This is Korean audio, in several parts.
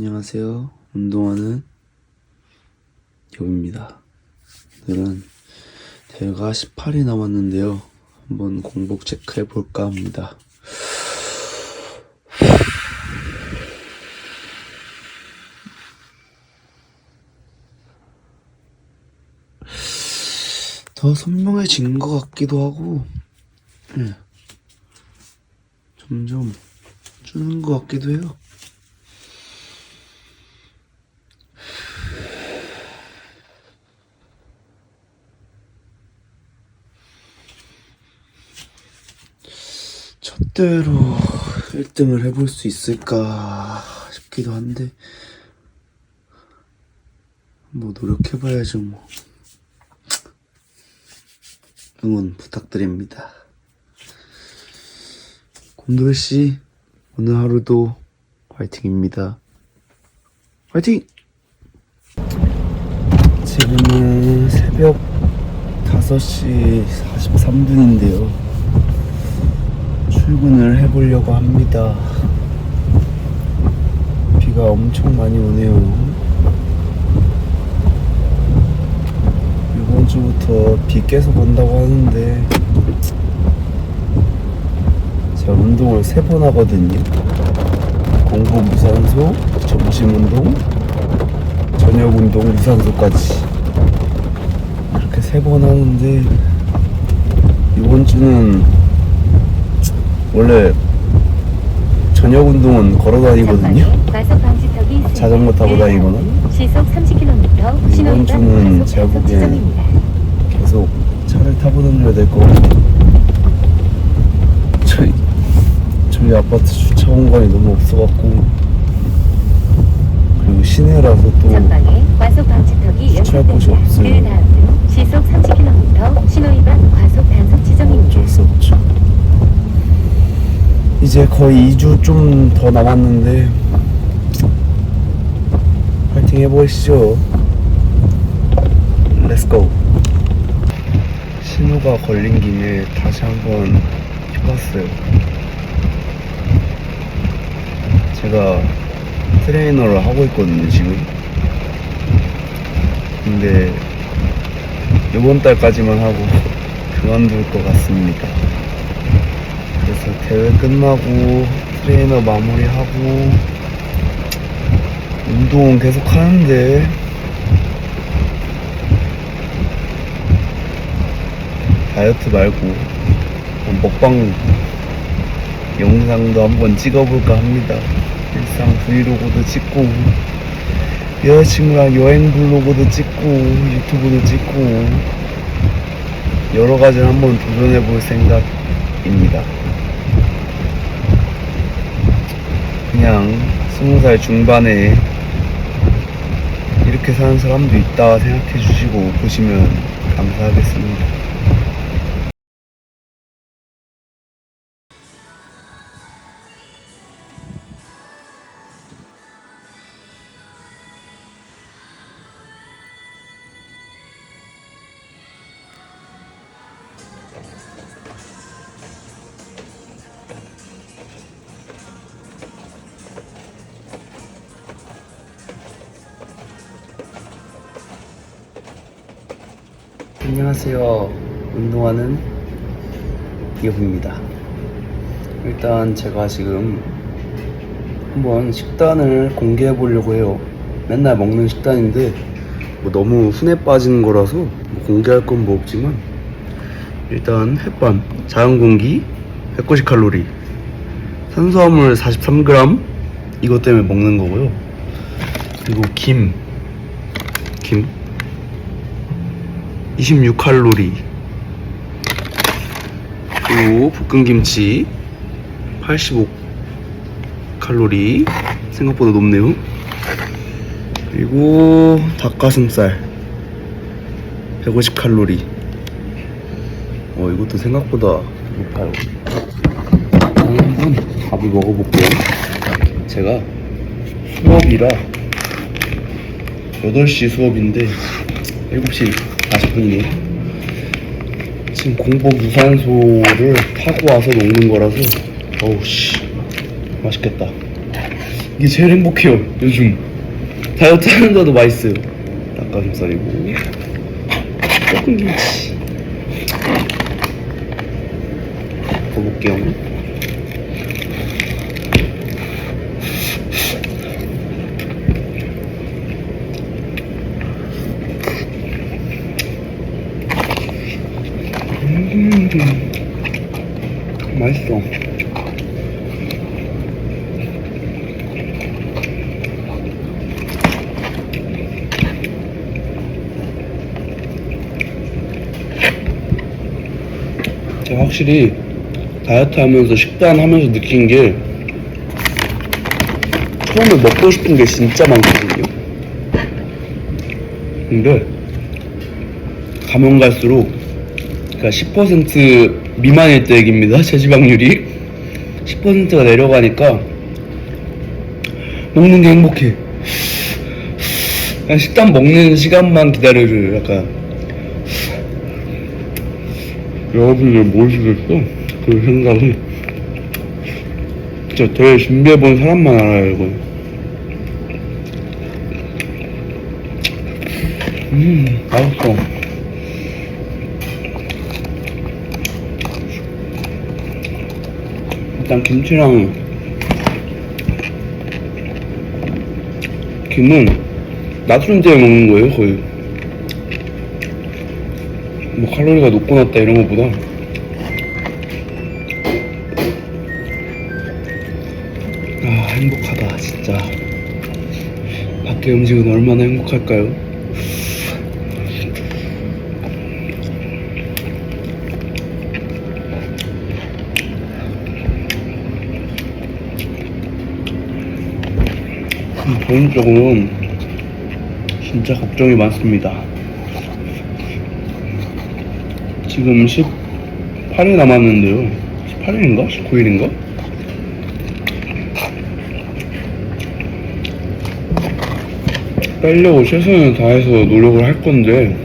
안녕하세요. 운동하는 여입니다. 오늘은 대회가 18이 남았는데요. 한번 공복 체크해 볼까 합니다. 더 선명해진 것 같기도 하고, 예. 점점 주는 것 같기도 해요. 첫대로 1등을 해볼 수 있을까 싶기도 한데 뭐 노력해봐야죠 뭐. 응원 부탁드립니다. 곰돌씨 오늘 하루도 화이팅입니다. 화이팅! 지금은 새벽 5시 43분인데요 출근을 해보려고 합니다. 비가 엄청 많이 오네요. 이번 주부터 비 계속 온다고 하는데 제가 운동을 세 번 하거든요. 공복 무산소, 점심 운동, 저녁 운동 무산소까지 이렇게 세 번 하는데 이번 주는 원래 저녁 운동은 걸어 다니거든요. 자전거 타고 다니거나. 시속 30km. 이번 주는 제가 지점입니다. 계속 차를 타고 다녀야 될 것 같아요. 저희 저희 아파트 주차 공간이 너무 없어갖고 그리고 시내라서 또 전방에 과속 방지턱이 주차할 곳이. 없어요. 그 다음 시속 30km. 신호위반 과속 단속 지점입니다. 어쩔 수 없죠. 이제 거의 2주 좀 더 남았는데 파이팅 해보시죠. 렛츠고. 신호가 걸린 김에 다시 한번 해봤어요. 제가 트레이너를 하고 있거든요, 지금. 근데 이번 달까지만 하고 그만둘 것 같습니다. 그래서 대회 끝나고 트레이너 마무리하고 운동 계속 하는데 다이어트 말고 먹방 영상도 한번 찍어볼까 합니다. 일상 브이로그도 찍고 여자친구랑 여행 블로그도 찍고 유튜브도 찍고 여러 가지를 한번 도전해 볼 생각입니다. 그냥 스무 살 중반에 이렇게 사는 사람도 있다 생각해 주시고 보시면 감사하겠습니다. 안녕하세요. 운동하는 기업입니다. 일단 제가 지금 한번 식단을 공개해 보려고 해요. 맨날 먹는 식단인데 뭐 너무 순해 빠지는 거라서 뭐 공개할 건 뭐 없지만 일단 햇반, 자연 공기, 190 칼로리, 탄수화물 43g 이것 때문에 먹는 거고요. 그리고 김, 김 26칼로리. 그리고 볶음김치 85칼로리. 생각보다 높네요. 그리고 닭가슴살 150칼로리. 어 이것도 생각보다 높아요. 한번 밥을 먹어볼게요. 제가 수업이라 8시 수업인데 7시 40분이네요. 지금 공복 유산소를 타고 와서 먹는 거라서, 어우, 씨. 맛있겠다. 이게 제일 행복해요 요즘 다이어트 하는데도 맛있어요 닭가슴살이고 조금 김치 먹어볼게요 음 맛있어 제가 확실히 다이어트 하면서 식단 하면서 느낀 게 처음에 먹고 싶은 게 진짜 많거든요. 근데 가면 갈수록 그러니까 10% 미만일 때 얘기입니다. 체지방률이 10%가 내려가니까 먹는 게 행복해. 식단 먹는 시간만 기다려줘요. 약간 여러분들 모르시겠어? 그 생각이 진짜 대회 준비해본 사람만 알아요 이거 음 맛있어 일단 김치랑 김은 때문에 먹는 거예요 거의. 뭐 칼로리가 높고 낮다 이런 것보다. 아 행복하다 진짜. 밖에 음식은 얼마나 행복할까요? 음, 개인적으로는 진짜 걱정이 많습니다. 지금 18일 남았는데요. 18일인가? 19일인가? 빼려고 최선을 다해서 노력을 할 건데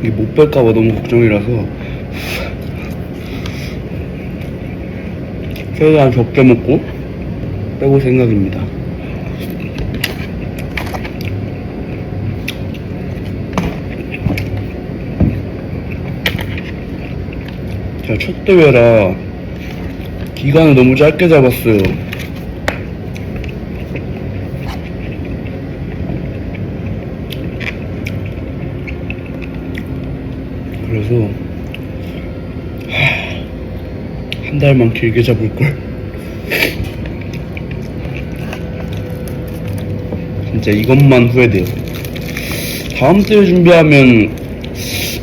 이게 못 뺄까봐 너무 걱정이라서 최대한 적게 먹고 빼볼 생각입니다. 제가 첫 대회라 기간을 너무 짧게 잡았어요. 그래서 하, 한 달만 길게 잡을 걸. 진짜 이것만 후회돼요. 다음 대회 준비하면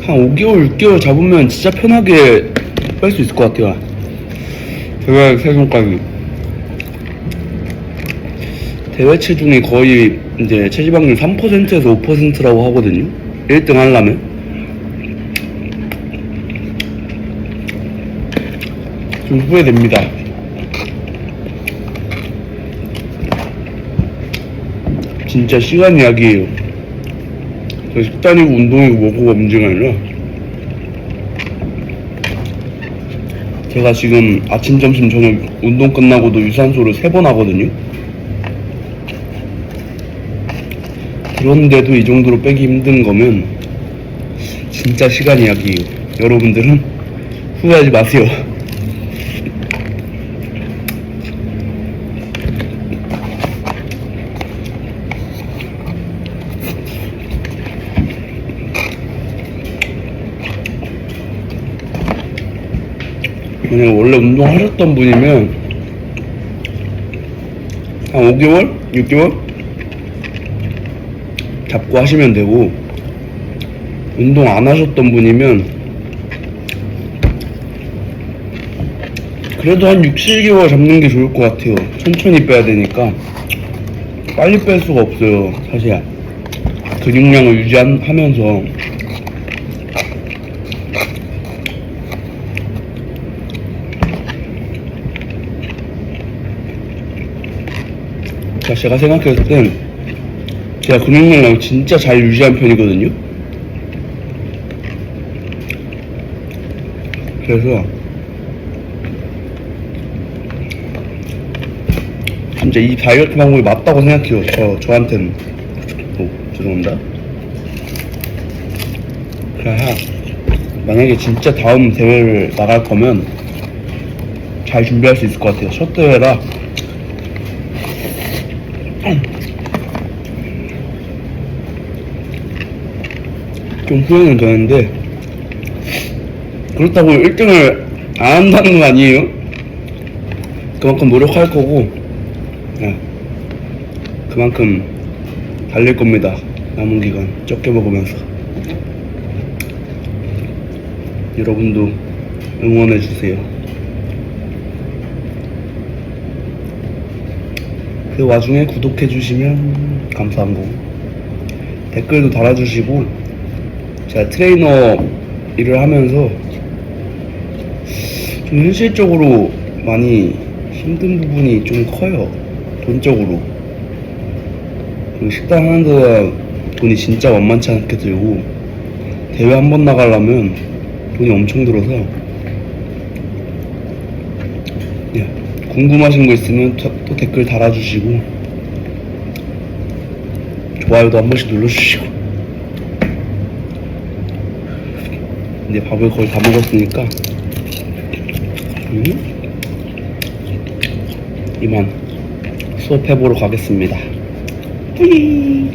한 5개월, 6개월 잡으면 진짜 편하게 뺄 수 있을 것 같아요. 대회 세종까지. 대회 체중이 거의 이제 체지방률 3%에서 5%라고 하거든요. 1등 하려면. 좀 후회됩니다. 진짜 시간 이야기예요. 저 식단이고 운동이고 뭐고 문제가 아니라 제가 지금 아침, 점심, 저녁 운동 끝나고도 유산소를 세 번 하거든요. 그런데도 이 정도로 빼기 힘든 거면 진짜 시간 이야기예요. 여러분들은 후회하지 마세요. 그냥 원래 운동하셨던 분이면 한 5개월? 6개월? 잡고 하시면 되고 운동 안 하셨던 분이면 그래도 한 6, 7개월 잡는 게 좋을 것 같아요 천천히 빼야 되니까 빨리 뺄 수가 없어요 사실 근육량을 유지하면서 자, 제가 생각했을 땐 제가 근육량을 진짜 잘 유지한 편이거든요. 그래서 진짜 이 다이어트 방법이 맞다고 생각해요. 저 저한테는. 어, 죄송합니다. 그래야 만약에 진짜 다음 대회를 나갈 거면 잘 준비할 수 있을 것 같아요. 첫 대회라 좀 후회는 되는데 그렇다고 1등을 안 한다는 건 아니에요. 그만큼 노력할 거고 네. 그만큼 달릴 겁니다. 남은 기간 적게 먹으면서 여러분도 응원해 주세요. 그 와중에 구독해 주시면 감사한 거고 댓글도 달아주시고 제가 트레이너 일을 하면서 좀 현실적으로 많이 힘든 부분이 좀 커요. 돈적으로. 그 식당 하는 데다 돈이 진짜 만만치 않게 들고 대회 한 번 나가려면 돈이 엄청 들어서 예, 궁금하신 거 있으면 또, 또 댓글 달아주시고 좋아요도 한 번씩 눌러주시고 이제 밥을 거의 다 먹었으니까 음? 이만 수업해보러 가겠습니다. 뿌이.